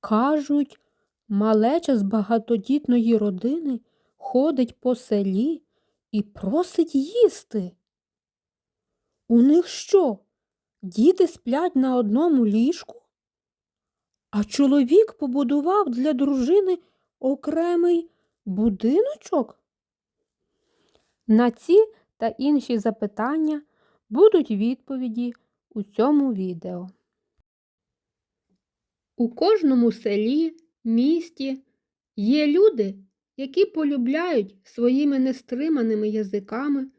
Кажуть, малеча з багатодітної родини ходить по селі і просить їсти. У них що? Діти сплять на одному ліжку? А чоловік побудував для дружини окремий будиночок? На ці та інші запитання будуть відповіді у цьому відео. У кожному селі, місті є люди, які полюбляють своїми нестриманими язиками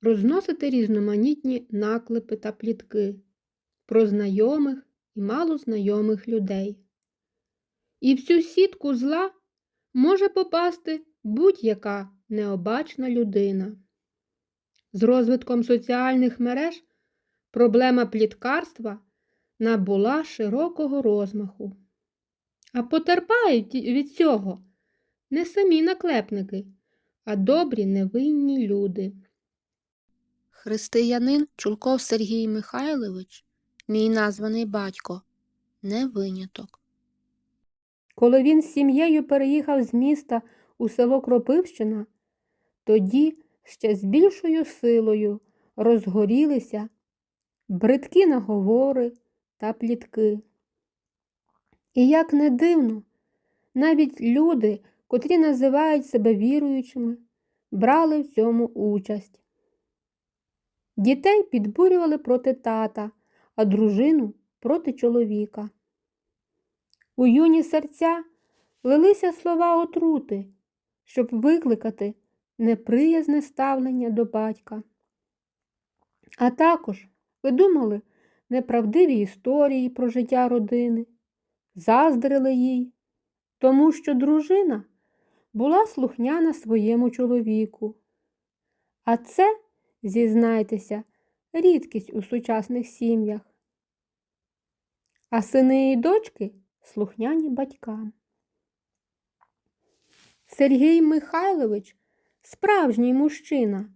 розносити різноманітні наклепи та плітки про знайомих і малознайомих людей. І в цю сітку зла може попасти будь-яка необачна людина. З розвитком соціальних мереж проблема пліткарства набула широкого розмаху. А потерпають від цього не самі наклепники, а добрі невинні люди. Християнин Чулков Сергій Михайлович, мій названий батько, не виняток. Коли він з сім'єю переїхав з міста у село Кропивщина, тоді ще з більшою силою розгорілися бридкі наговори та плітки. І як не дивно, навіть люди, котрі називають себе віруючими, брали в цьому участь. Дітей підбурювали проти тата, а дружину проти чоловіка. У юні серця лилися слова отрути, щоб викликати неприязне ставлення до батька. А також видумали неправдиві історії про життя родини, заздрили їй, тому що дружина була слухняна своєму чоловіку. А це, зізнайтеся, рідкість у сучасних сім'ях. А сини і дочки слухняні батькам. Сергій Михайлович, справжній мужчина,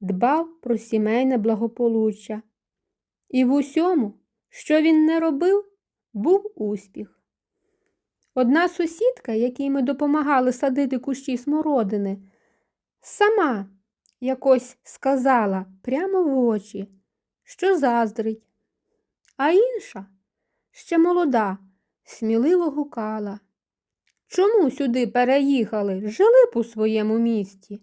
дбав про сімейне благополуччя. І в усьому, що він не робив, був успіх. Одна сусідка, якій ми допомагали садити кущі смородини, сама якось сказала прямо в очі, що заздрить, а інша, ще молода, сміливо гукала. Чому сюди переїхали, жили б у своєму місті?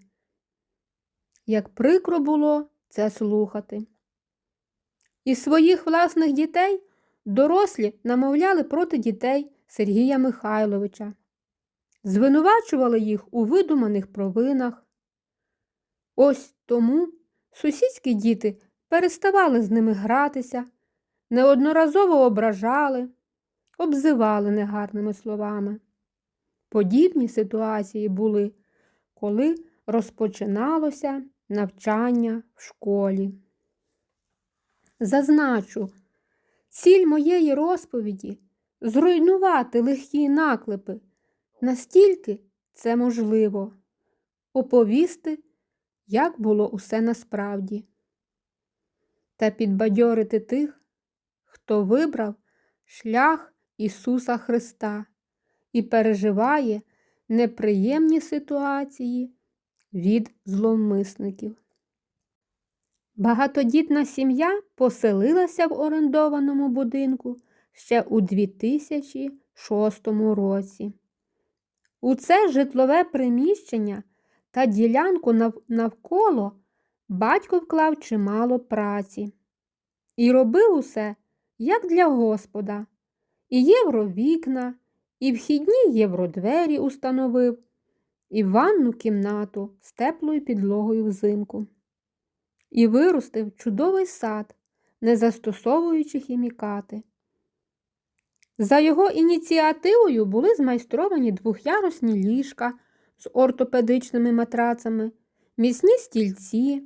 Як прикро було це слухати. Із своїх власних дітей дорослі намовляли проти дітей Сергія Михайловича, звинувачували їх у видуманих провинах. Ось тому сусідські діти переставали з ними гратися, неодноразово ображали, обзивали негарними словами. Подібні ситуації були, коли розпочиналося навчання в школі. Зазначу, ціль моєї розповіді зруйнувати легкі наклепи, настільки це можливо, оповісти, як було усе насправді, та підбадьорити тих, хто вибрав шлях Ісуса Христа і переживає неприємні ситуації від зловмисників. Багатодітна сім'я поселилася в орендованому будинку ще у 2006 році. У це житлове приміщення та ділянку навколо батько вклав чимало праці і робив усе як для Господа, і євровікна, і вхідні євродвері установив, і ванну кімнату з теплою підлогою взимку і виростив чудовий сад, не застосовуючи хімікати. За його ініціативою були змайстровані двохярусні ліжка з ортопедичними матрацами, міцні стільці,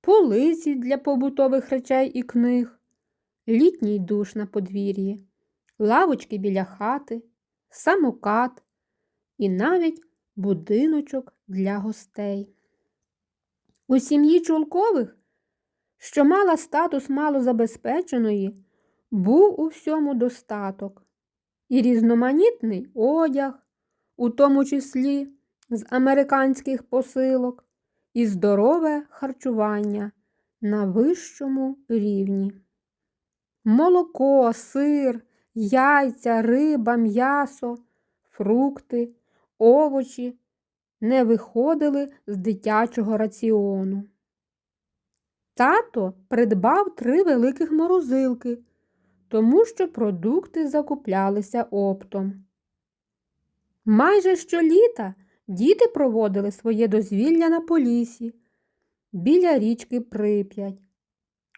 полиці для побутових речей і книг, літній душ на подвір'ї, лавочки біля хати, самокат і навіть будиночок для гостей. У сім'ї Чулкових, що мала статус малозабезпеченої, був у всьому достаток. і різноманітний одяг, у тому числі з американських посилок, і здорове харчування на вищому рівні. Молоко, сир, яйця, риба, м'ясо, фрукти, овочі не виходили з дитячого раціону. Тато придбав три великих морозилки, тому що продукти закуплялися оптом. Майже щоліта діти проводили своє дозвілля на полісі біля річки Прип'ять.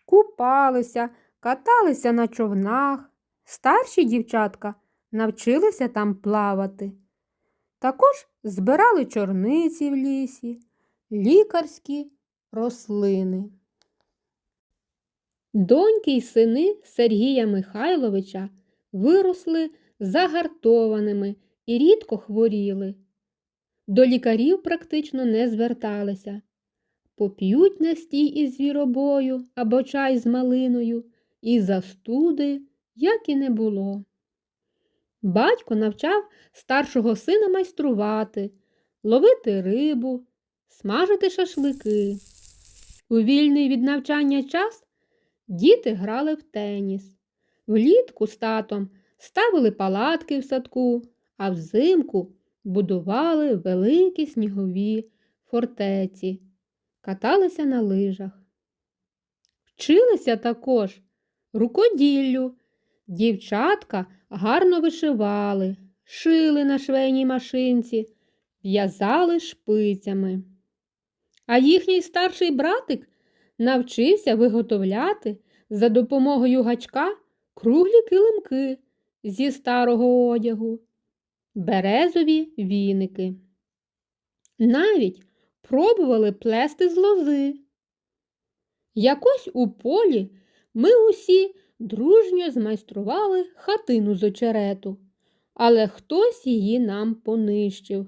Купалися, каталися на човнах, старші дівчатка навчилися там плавати. Також збирали чорниці в лісі, лікарські рослини. Доньки й сини Сергія Михайловича виросли загартованими і рідко хворіли. До лікарів практично не зверталися. Поп'ють настій із звіробою або чай з малиною, і застуди, як і не було. Батько навчав старшого сина майструвати, ловити рибу, смажити шашлики. У вільний від навчання час діти грали в теніс. Влітку з татом ставили палатки в садку, а взимку будували великі снігові фортеці, каталися на лижах. Вчилися також рукоділлю. Дівчатка гарно вишивали, шили на швейній машинці, в'язали шпицями. А їхній старший братик навчився виготовляти за допомогою гачка круглі килимки зі старого одягу, березові віники. Навіть пробували плести з лози. Якось у полі ми усі дружньо змайстрували хатину з очерету, але хтось її нам понищив.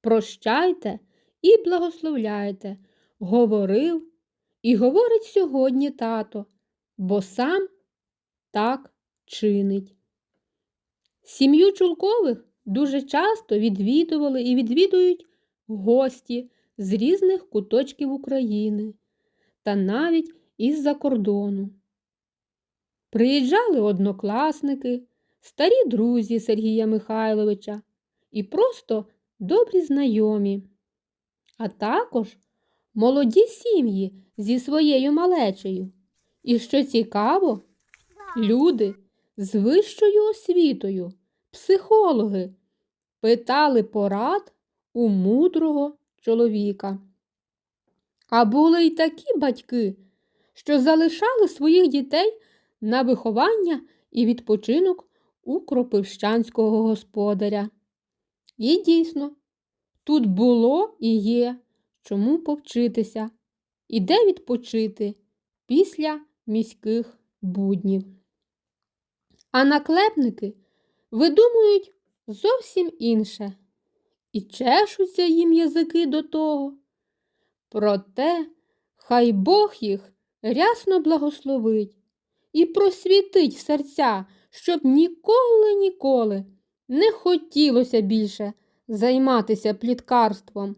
Прощайте і благословляйте, говорив і говорить сьогодні тато, бо сам так чинить. Сім'ю Чулкових дуже часто відвідували і відвідують гості з різних куточків України та навіть із-за кордону. Приїжджали однокласники, старі друзі Сергія Михайловича і просто добрі знайомі, а також молоді сім'ї зі своєю малечею. І що цікаво, люди з вищою освітою, психологи, питали порад у мудрого чоловіка. А були й такі батьки, що залишали своїх дітей на виховання і відпочинок у кропивщанського господаря. І дійсно, тут було і є чому повчитися, і де відпочити після міських буднів. А наклепники видумують зовсім інше і чешуться їм язики до того. Проте хай Бог їх рясно благословить і просвітить серця, щоб ніколи, ніколи не хотілося більше займатися пліткарством.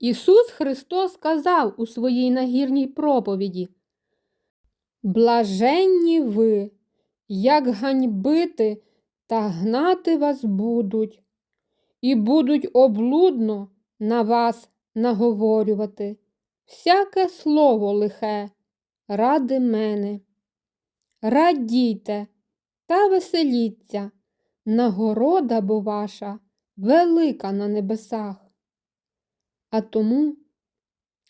Ісус Христос сказав у своїй нагірній проповіді Блаженні ви, як ганьбити та гнати вас будуть, і будуть облудно на вас наговорювати всяке слово лихе ради мене. Радійте та веселіться, нагорода бо ваша велика на небесах. А тому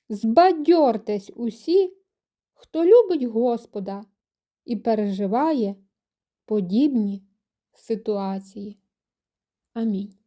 збадьортесь усі, хто любить Господа і переживає подібні ситуації. Амінь.